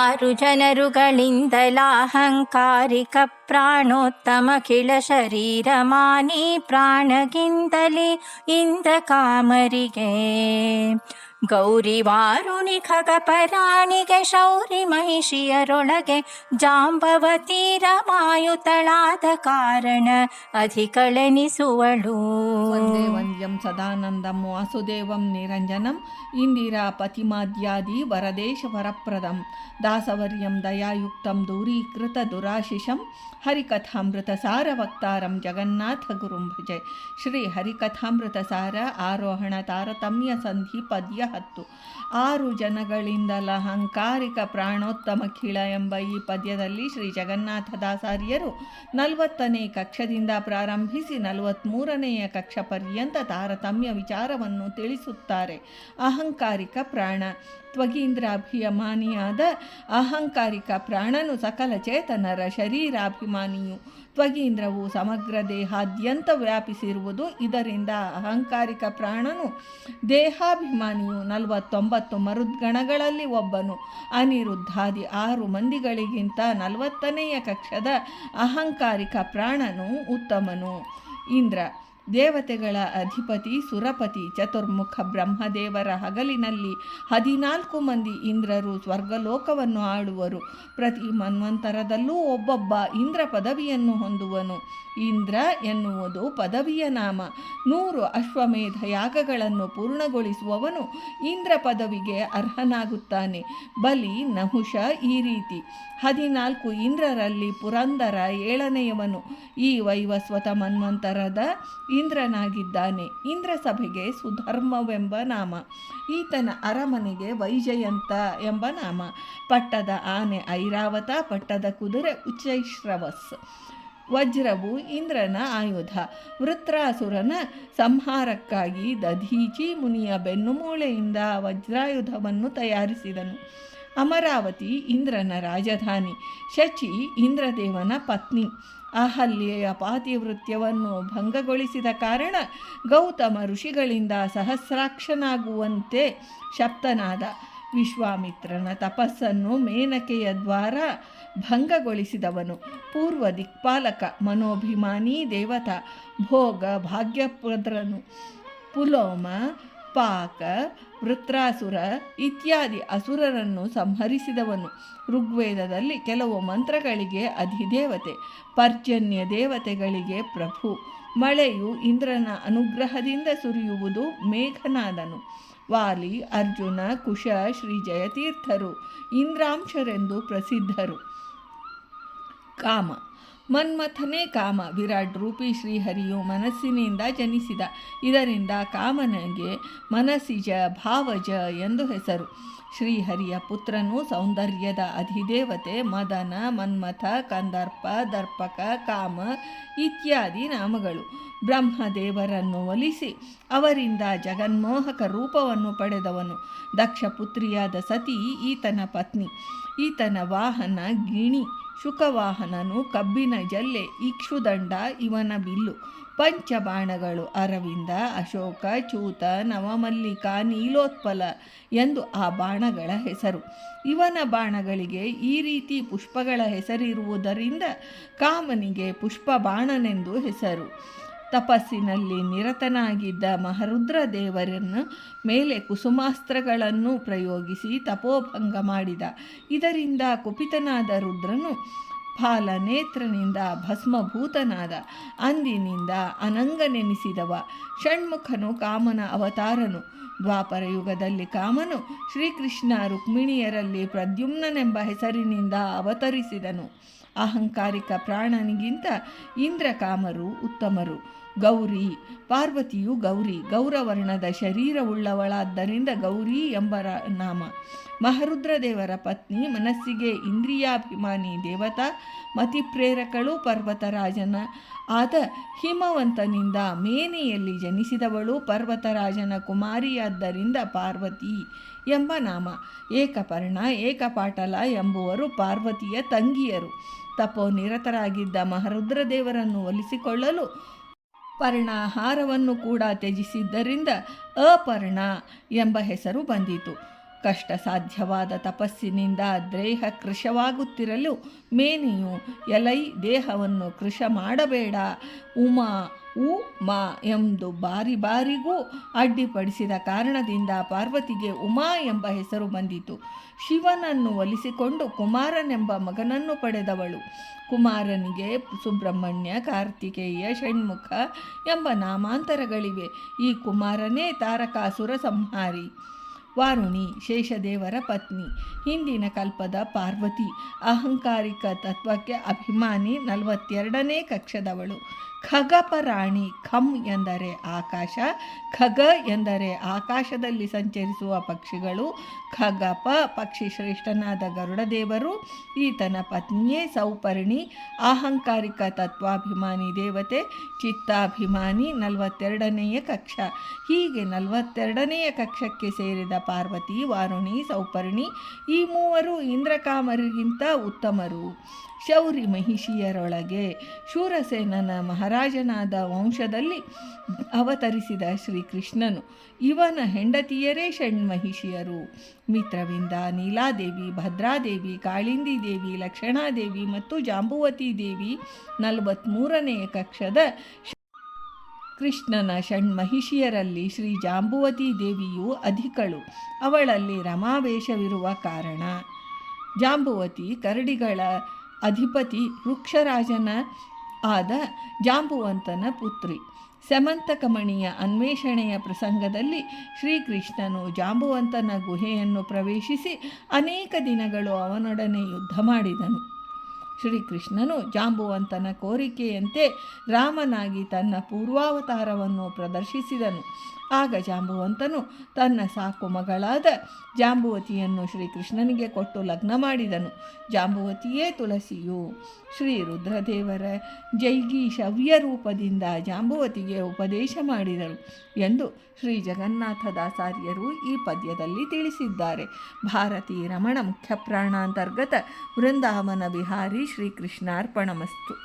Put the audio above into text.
ಆರು ಜನರುಗಳಿಂದಲಾಹಂಕಾರಿಕ ಪ್ರಾಣೋತ್ತಮಖಿಳ ಶರೀರ ಮಾನಿ ಪ್ರಾಣಗಿಂತಲೇ ಇಂದ್ರ ಕಾಮರಿಗೆ ಗೌರಿ ವಾರುಣಿ ಖಗಪರಾಣಿಗೆ ಶೌರಿ ಮಹಿಷಿಯರೊಳಗೆ ಜಾಂಬವತೀರ ಮಾಯುತಳಾದ ಕಾರಣ ಅಧಿಕಳೆನಿಸುವಳು. ಒಂದೇ ವಂದ್ಯಂ ಸದಾನಂದಂ ವಾಸುದೇವಂ ನಿರಂಜನಂ ಇಂದಿರಾ ಪತಿಮಾದ್ಯಾದಿ ವರದೇಶ ವರಪ್ರದಂ ದಾಸವರ್ಯಂ ದಯಾಯುಕ್ತಂ ದೂರೀಕೃತ ದುರಾಶಿಷಂ ವಕ್ತಾರಂ ಜಗನ್ನಾಥ ಗುರುಂ ಭಜೆ ಶ್ರೀ ಹರಿಕಥಾಮೃತಸಾರ ಆರೋಹಣ ತಾರತಮ್ಯ ಸಂಧಿ ಪದ್ಯ ಹತ್ತು. ಆರು ಜನಗಳಿಂದ ಅಹಂಕಾರಿಕ ಪ್ರಾಣೋತ್ತಮ ಖಿಳ ಎಂಬ ಈ ಪದ್ಯದಲ್ಲಿ ಶ್ರೀ ಜಗನ್ನಾಥದಾಸಾರ್ಯರು ನಲವತ್ತನೇ ಕಕ್ಷದಿಂದ ಪ್ರಾರಂಭಿಸಿ ನಲವತ್ತ್ಮೂರನೆಯ ಕಕ್ಷ ಪರ್ಯಂತ ತಾರತಮ್ಯ ವಿಚಾರವನ್ನು ತಿಳಿಸುತ್ತಾರೆ. ಅಹಂಕಾರಿಕ ಪ್ರಾಣ. ತ್ವಗೀಂದ್ರಾಭಿಮಾನಿಯಾದ ಅಹಂಕಾರಿಕ ಪ್ರಾಣನು ಸಕಲ ಚೇತನರ ಶರೀರಾಭಿಮಾನಿಯು. ತ್ವಗೀಂದ್ರವು ಸಮಗ್ರ ದೇಹಾದ್ಯಂತ ವ್ಯಾಪಿಸಿರುವುದು. ಇದರಿಂದ ಅಹಂಕಾರಿಕ ಪ್ರಾಣನು ದೇಹಾಭಿಮಾನಿಯು ನಲವತ್ತೊಂಬತ್ತು ಮರುದ್ಗಣಗಳಲ್ಲಿ ಒಬ್ಬನು. ಅನಿರುದ್ಧಾದಿ ಆರು ಮಂದಿಗಳಿಗಿಂತ ನಲವತ್ತನೆಯ ಕಕ್ಷದ ಅಹಂಕಾರಿಕ ಪ್ರಾಣನು ಉತ್ತಮನು. ಇಂದ್ರ ದೇವತೆಗಳ ಅಧಿಪತಿ ಸುರಪತಿ, ಚತುರ್ಮುಖ ಬ್ರಹ್ಮದೇವರ ಹಗಲಿನಲ್ಲಿ ಹದಿನಾಲ್ಕು ಮಂದಿ ಇಂದ್ರರು ಸ್ವರ್ಗಲೋಕವನ್ನು ಆಳುವರು. ಪ್ರತಿ ಮನ್ವಂತರದಲ್ಲೂ ಒಬ್ಬೊಬ್ಬ ಇಂದ್ರ ಪದವಿಯನ್ನು ಹೊಂದುವನು. ಇಂದ್ರ ಎನ್ನುವುದು ಪದವಿಯ ನಾಮ. ನೂರು ಅಶ್ವಮೇಧ ಯಾಗಗಳನ್ನು ಪೂರ್ಣಗೊಳಿಸುವವನು ಇಂದ್ರ ಪದವಿಗೆ ಅರ್ಹನಾಗುತ್ತಾನೆ. ಬಲಿ, ನಹುಷ ಈ ರೀತಿ. ಹದಿನಾಲ್ಕು ಇಂದ್ರರಲ್ಲಿ ಪುರಂದರ ಏಳನೆಯವನು. ಈ ವೈವಸ್ವತ ಮನ್ವಂತರದ ಇಂದ್ರನಾಗಿದ್ದಾನೆ. ಇಂದ್ರ ಸಭೆಗೆ ಸುಧರ್ಮವೆಂಬ ನಾಮ. ಈತನ ಅರಮನೆಗೆ ವೈಜಯಂತ ಎಂಬ ನಾಮ. ಪಟ್ಟದ ಆನೆ ಐರಾವತ, ಪಟ್ಟದ ಕುದುರೆ ಉಚ್ಚೈಶ್ರವಸ್. ವಜ್ರವು ಇಂದ್ರನ ಆಯುಧ. ವೃತ್ರಾಸುರನ ಸಂಹಾರಕ್ಕಾಗಿ ದಧೀಚಿ ಮುನಿಯ ಬೆನ್ನುಮೂಳೆಯಿಂದ ವಜ್ರಾಯುಧವನ್ನು ತಯಾರಿಸಿದನು. ಅಮರಾವತಿ ಇಂದ್ರನ ರಾಜಧಾನಿ, ಶಚಿ ಇಂದ್ರದೇವನ ಪತ್ನಿ. ಅಹಲ್ಯೆಯ ಪಾತಿವೃತ್ಯವನ್ನು ಭಂಗಗೊಳಿಸಿದ ಕಾರಣ ಗೌತಮ ಋಷಿಗಳಿಂದ ಸಹಸ್ರಾಕ್ಷನಾಗುವಂತೆ ಶಪ್ತನಾದ ವಿಶ್ವಾಮಿತ್ರನ ತಪಸ್ಸನ್ನು ಮೇನಕೆಯ ದ್ವಾರ ಭಂಗಗೊಳಿಸಿದವನು. ಪೂರ್ವ ದಿಕ್ಪಾಲಕ, ಮನೋಭಿಮಾನಿ ದೇವತ, ಭೋಗ ಭಾಗ್ಯಪ್ರದ್ರನು. ಪುಲೋಮ ಪಾಕ ವೃತ್ರಾಸುರ ಇತ್ಯಾದಿ ಅಸುರರನ್ನು ಸಂಹರಿಸಿದವನು. ಋಗ್ವೇದದಲ್ಲಿ ಕೆಲವು ಮಂತ್ರಗಳಿಗೆ ಅಧಿದೇವತೆ, ಪರ್ಜನ್ಯ ದೇವತೆಗಳಿಗೆ ಪ್ರಭು. ಮಳೆಯು ಇಂದ್ರನ ಅನುಗ್ರಹದಿಂದ ಸುರಿಯುವುದು ಮೇಘನಾದನು. ವಾಲಿ, ಅರ್ಜುನ, ಕುಶ ಶ್ರೀ ಜಯತೀರ್ಥರು ಇಂದ್ರಾಂಶರೆಂದು ಪ್ರಸಿದ್ಧರು. ಕಾಮ. ಮನ್ಮಥನೇ ಕಾಮ. ವಿರಾಟ್ ರೂಪಿ ಶ್ರೀಹರಿಯು ಮನಸ್ಸಿನಿಂದ ಜನಿಸಿದ. ಇದರಿಂದ ಕಾಮನಿಗೆ ಮನಸ್ಸಿಜ ಭಾವಜ ಎಂದು ಹೆಸರು. ಶ್ರೀಹರಿಯ ಪುತ್ರನು ಸೌಂದರ್ಯದ ಅಧಿದೇವತೆ, ಮದನ, ಮನ್ಮಥ, ಕಂದರ್ಪ, ದರ್ಪಕ, ಕಾಮ ಇತ್ಯಾದಿ ನಾಮಗಳು. ಬ್ರಹ್ಮದೇವರನ್ನು ಒಲಿಸಿ ಅವರಿಂದ ಜಗನ್ಮೋಹಕ ರೂಪವನ್ನು ಪಡೆದವನು. ದಕ್ಷ ಪುತ್ರಿಯಾದ ಸತಿ ಈತನ ಪತ್ನಿ. ಈತನ ವಾಹನ ಗಿಣಿ, ಶುಕವಾಹನನು ಕಬ್ಬಿನ ಜಲ್ಲೆ ಇಕ್ಷುದಂಡ ಇವನ ಬಿಲ್ಲು. ಪಂಚಬಾಣಗಳು ಅರವಿಂದ, ಅಶೋಕ, ಚೂತ, ನವಮಲ್ಲಿಕ, ನೀಲೋತ್ಪಲ ಎಂದು ಆ ಬಾಣಗಳ ಹೆಸರು. ಇವನ ಬಾಣಗಳಿಗೆ ಈ ರೀತಿ ಪುಷ್ಪಗಳ ಹೆಸರಿರುವುದರಿಂದ ಕಾಮನಿಗೆ ಪುಷ್ಪ ಬಾಣನೆಂದು ಹೆಸರು. ತಪಸ್ಸಿನಲ್ಲಿ ನಿರತನಾಗಿದ್ದ ಮಹರುದ್ರ ದೇವರನ್ನು ಮೇಲೆ ಕುಸುಮಾಸ್ತ್ರಗಳನ್ನು ಪ್ರಯೋಗಿಸಿ ತಪೋಭಂಗ ಮಾಡಿದ. ಇದರಿಂದ ಕುಪಿತನಾದ ರುದ್ರನು ಫಾಲನೇತ್ರನಿಂದ ಭಸ್ಮಭೂತನಾದ. ಅಂದಿನಿಂದ ಅನಂಗನೆನಿಸಿದವ. ಷಣ್ಮುಖನು ಕಾಮನ ಅವತಾರನು. ದ್ವಾಪರ ಯುಗದಲ್ಲಿ ಕಾಮನು ಶ್ರೀಕೃಷ್ಣ ರುಕ್ಮಿಣಿಯರಲ್ಲಿ ಪ್ರದ್ಯುಮ್ನನೆಂಬ ಹೆಸರಿನಿಂದ ಅವತರಿಸಿದನು. ಅಹಂಕಾರಿಕ ಪ್ರಾಣನಿಗಿಂತ ಇಂದ್ರಕಾಮರು ಉತ್ತಮರು. ಗೌರಿ, ಪಾರ್ವತಿಯು ಗೌರಿ, ಗೌರವರ್ಣದ ಶರೀರವುಳ್ಳವಳಾದ್ದರಿಂದ ಗೌರಿ ಎಂಬ ನಾಮ. ಮಹರುದ್ರದೇವರ ಪತ್ನಿ, ಮನಸ್ಸಿಗೆ ಇಂದ್ರಿಯಾಭಿಮಾನಿ ದೇವತಾ, ಮತಿಪ್ರೇರಕಳು ಪರ್ವತರಾಜನ. ಆದ ಹಿಮವಂತನಿಂದ ಮೇನೆಯಲ್ಲಿ ಜನಿಸಿದವಳು ಪರ್ವತರಾಜನ ಕುಮಾರಿಯಾದ್ದರಿಂದ ಪಾರ್ವತಿ ಎಂಬ ನಾಮ. ಏಕಪರ್ಣ, ಏಕಪಾಟಲ ಎಂಬುವರು ಪಾರ್ವತಿಯ ತಂಗಿಯರು. ತಪೋ ನಿರತರಾಗಿದ್ದ ಮಹರುದ್ರದೇವರನ್ನು ಒಲಿಸಿಕೊಳ್ಳಲು ಪರ್ಣಾಹಾರವನ್ನು ಕೂಡ ತ್ಯಜಿಸಿದ್ದರಿಂದ ಅಪರ್ಣ ಎಂಬ ಹೆಸರು ಬಂದಿತು. ಕಷ್ಟ ಸಾಧ್ಯವಾದ ತಪಸ್ಸಿನಿಂದ ದೇಹ ಕೃಶವಾಗುತ್ತಿರಲು ಮೇನೆಯು ಎಲೈ ದೇಹವನ್ನು ಕೃಶ ಮಾಡಬೇಡ. ಉಮಾ ಉ ಮಾ ಎಂದು ಬಾರಿ ಬಾರಿಗೂ ಅಡ್ಡಿಪಡಿಸಿದ ಕಾರಣದಿಂದ ಪಾರ್ವತಿಗೆ ಉಮಾ ಎಂಬ ಹೆಸರು ಬಂದಿತು. ಶಿವನನ್ನು ಒಲಿಸಿಕೊಂಡು ಕುಮಾರನೆಂಬ ಮಗನನ್ನು ಪಡೆದವಳು. ಕುಮಾರನಿಗೆ ಸುಬ್ರಹ್ಮಣ್ಯ, ಕಾರ್ತಿಕೇಯ, ಷಣ್ಮುಖ ಎಂಬ ನಾಮಾಂತರಗಳಿವೆ. ಈ ಕುಮಾರನೇ ತಾರಕಾಸುರ ಸಂಹಾರಿ. ವಾರುಣಿ, ಶೇಷದೇವರ ಪತ್ನಿ. ಹಿಂದಿನ ಕಲ್ಪದ ಪಾರ್ವತಿ. ಅಹಂಕಾರಿಕ ತತ್ವಕ್ಕೆ ಅಭಿಮಾನಿ ನಲವತ್ತೆರಡನೇ ಕಕ್ಷದವಳು. ಖಗಪರಾಣಿ, ಖಂ ಎಂದರೆ ಆಕಾಶ, ಖಗ ಎಂದರೆ ಆಕಾಶದಲ್ಲಿ ಸಂಚರಿಸುವ ಪಕ್ಷಿಗಳು, ಖಗಪ ಪಕ್ಷಿ ಶ್ರೇಷ್ಠನಾದ ಗರುಡದೇವರು, ಈತನ ಪತ್ನಿಯೇ ಸೌಪರ್ಣಿ, ಅಹಂಕಾರಿಕ ತತ್ವಾಭಿಮಾನಿ ದೇವತೆ, ಚಿತ್ತಾಭಿಮಾನಿ ನಲವತ್ತೆರಡನೆಯ ಕಕ್ಷ. ಹೀಗೆ ನಲವತ್ತೆರಡನೆಯ ಕಕ್ಷಕ್ಕೆ ಸೇರಿದ ಪಾರ್ವತಿ, ವಾರುಣಿ, ಸೌಪರ್ಣಿ ಈ ಮೂವರು ಇಂದ್ರಕಾಮರಿಗಿಂತ ಉತ್ತಮರು. ಶೌರಿ ಮಹಿಷಿಯರೊಳಗೆ ಶೂರಸೇನನ ಮಹಾರಾಜನಾದ ವಂಶದಲ್ಲಿ ಅವತರಿಸಿದ ಶ್ರೀಕೃಷ್ಣನು. ಇವನ ಹೆಂಡತಿಯರೇ ಷಣ್ಮಹಿಷಿಯರು ಮಿತ್ರವಿಂದ ನೀಲಾದೇವಿ, ಭದ್ರಾದೇವಿ, ಕಾಳಿಂದಿ ದೇವಿ, ಲಕ್ಷಣಾದೇವಿ ಮತ್ತು ಜಾಂಬುವತಿ ದೇವಿ ನಲವತ್ತ್ಮೂರನೆಯ ಕಕ್ಷದ ಕೃಷ್ಣನ ಷಣ್ಮಹಿಷಿಯರಲ್ಲಿ ಶ್ರೀ ಜಾಂಬುವತಿ ದೇವಿಯು ಅಧಿಕಳು. ಅವಳಲ್ಲಿ ರಮಾವೇಶವಿರುವ ಕಾರಣ ಜಾಂಬುವತಿ ಕರಡಿಗಳ ಅಧಿಪತಿ ವೃಕ್ಷರಾಜನ ಆದ ಜಾಂಬುವಂತನ ಪುತ್ರಿ. ಸಮಂತಕಮಣಿಯ ಅನ್ವೇಷಣೆಯ ಪ್ರಸಂಗದಲ್ಲಿ ಶ್ರೀಕೃಷ್ಣನು ಜಾಂಬುವಂತನ ಗುಹೆಯನ್ನು ಪ್ರವೇಶಿಸಿ ಅನೇಕ ದಿನಗಳು ಅವನೊಡನೆ ಯುದ್ಧ ಮಾಡಿದನು. ಶ್ರೀಕೃಷ್ಣನು ಜಾಂಬುವಂತನ ಕೋರಿಕೆಯಂತೆ ರಾಮನಾಗಿ ತನ್ನ ಪೂರ್ವಾವತಾರವನ್ನು ಪ್ರದರ್ಶಿಸಿದನು. ಆಗ ಜಾಂಬುವಂತನು ತನ್ನ ಸಾಕು ಮಗಳಾದ ಜಾಂಬುವತಿಯನ್ನು ಶ್ರೀಕೃಷ್ಣನಿಗೆ ಕೊಟ್ಟು ಲಗ್ನ ಮಾಡಿದನು. ಜಾಂಬುವತಿಯೇ ತುಳಸಿಯು, ಶ್ರೀ ರುದ್ರದೇವರ ಜೈಗಿ ಶವ್ಯ ರೂಪದಿಂದ ಜಾಂಬುವತಿಗೆ ಉಪದೇಶ ಮಾಡಿದರು ಎಂದು ಶ್ರೀ ಜಗನ್ನಾಥದಾಸಾರ್ಯರು ಈ ಪದ್ಯದಲ್ಲಿ ತಿಳಿಸಿದ್ದಾರೆ. ಭಾರತೀ ರಮಣ ಮುಖ್ಯ ಪ್ರಾಣಾಂತರ್ಗತ ವೃಂದಾವನ ವಿಹಾರಿ ಶ್ರೀಕೃಷ್ಣಾರ್ಪಣಮಸ್ತು.